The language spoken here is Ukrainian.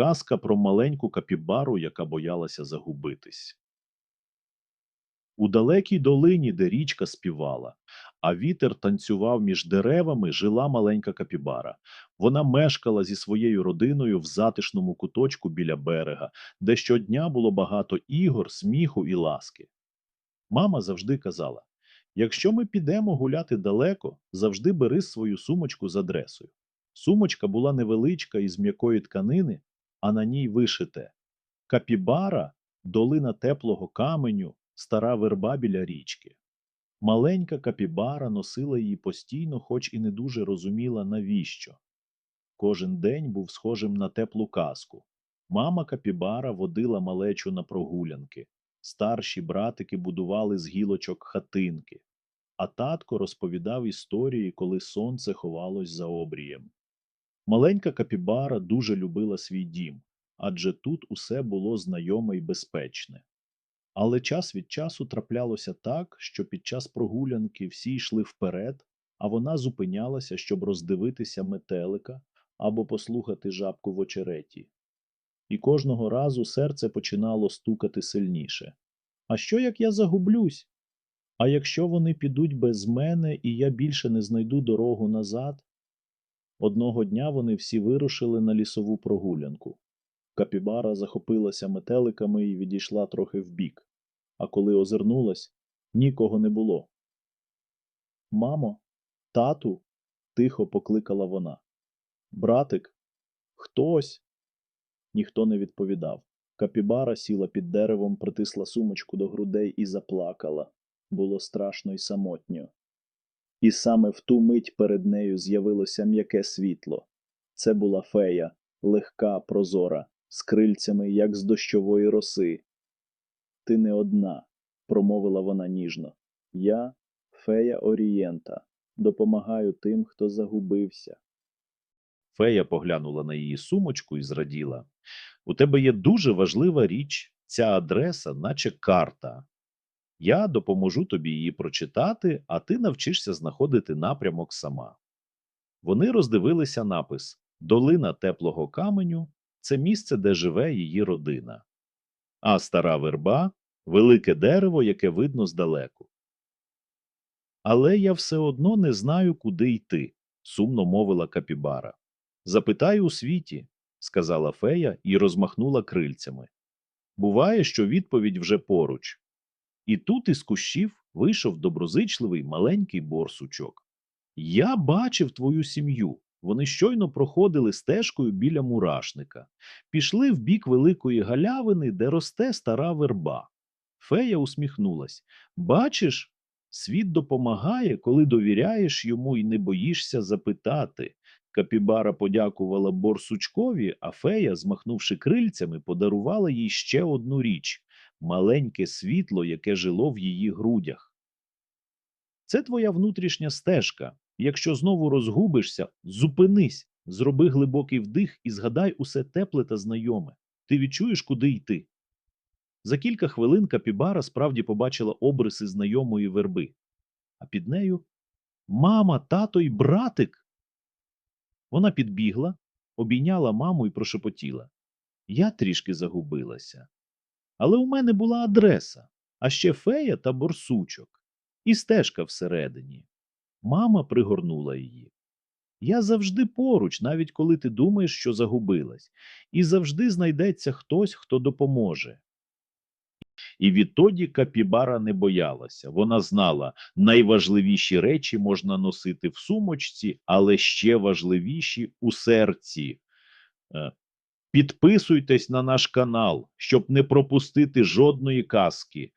Казка про маленьку капібару, яка боялася загубитись. У далекій долині, де річка співала, а вітер танцював між деревами, жила маленька капібара. Вона мешкала зі своєю родиною в затишному куточку біля берега, де щодня було багато ігор, сміху і ласки. Мама завжди казала: якщо ми підемо гуляти далеко, завжди бери свою сумочку з адресою. Сумочка була невеличка із м'якої тканини, а на ній вишите Капібара, долина теплого каменю, стара верба біля річки. Маленька капібара носила її постійно, хоч і не дуже розуміла, навіщо. Кожен день був схожим на теплу казку. Мама капібара водила малечу на прогулянки, старші братики будували з гілочок хатинки, а татко розповідав історії, коли сонце ховалось за обрієм. Маленька капібара дуже любила свій дім, адже тут усе було знайоме й безпечне. Але час від часу траплялося так, що під час прогулянки всі йшли вперед, а вона зупинялася, щоб роздивитися метелика або послухати жабку в очереті. І кожного разу серце починало стукати сильніше. А що як я загублюсь? А якщо вони підуть без мене, і я більше не знайду дорогу назад? Одного дня вони всі вирушили на лісову прогулянку. Капібара захопилася метеликами і відійшла трохи вбік, а коли озирнулась, нікого не було. Мамо, тату, тихо покликала вона. Братик, хтось. Ніхто не відповідав. Капібара сіла під деревом, притисла сумочку до грудей і заплакала. Було страшно й самотньо. І саме в ту мить перед нею з'явилося м'яке світло. Це була фея, легка, прозора, з крильцями, як з дощової роси. Ти не одна, промовила вона ніжно. Я фея Орієнта, допомагаю тим, хто загубився. Фея поглянула на її сумочку і зраділа. У тебе є дуже важлива річ, ця адреса, наче карта. Я допоможу тобі її прочитати, а ти навчишся знаходити напрямок сама. Вони роздивилися напис Долина теплого каменю це місце, де живе її родина, а стара верба велике дерево, яке видно здалеку. Але я все одно не знаю, куди йти, сумно мовила капібара. Запитай у світі, сказала фея і розмахнула крильцями. Буває, що відповідь вже поруч. І тут із кущів вийшов доброзичливий маленький борсучок. Я бачив твою сім'ю. Вони щойно проходили стежкою біля мурашника, пішли в бік великої галявини, де росте стара верба. Фея усміхнулась. Бачиш, світ допомагає, коли довіряєш йому і не боїшся запитати. Капібара подякувала борсучкові, а фея, змахнувши крильцями, подарувала їй ще одну річ маленьке світло, яке жило в її грудях. Це твоя внутрішня стежка. Якщо знову розгубишся, зупинись, зроби глибокий вдих і згадай усе тепле та знайоме. Ти відчуєш, куди йти. За кілька хвилин Капібара справді побачила обриси знайомої верби, а під нею мама, тато й братик. Вона підбігла, обійняла маму і прошепотіла. Я трішки загубилася. Але у мене була адреса, а ще фея та борсучок, і стежка всередині. Мама пригорнула її. Я завжди поруч, навіть коли ти думаєш, що загубилась, і завжди знайдеться хтось, хто допоможе. І відтоді Капібара не боялася. Вона знала, найважливіші речі можна носити в сумочці, але ще важливіші у серці. Підписуйтесь на наш канал, щоб не пропустити жодної казки.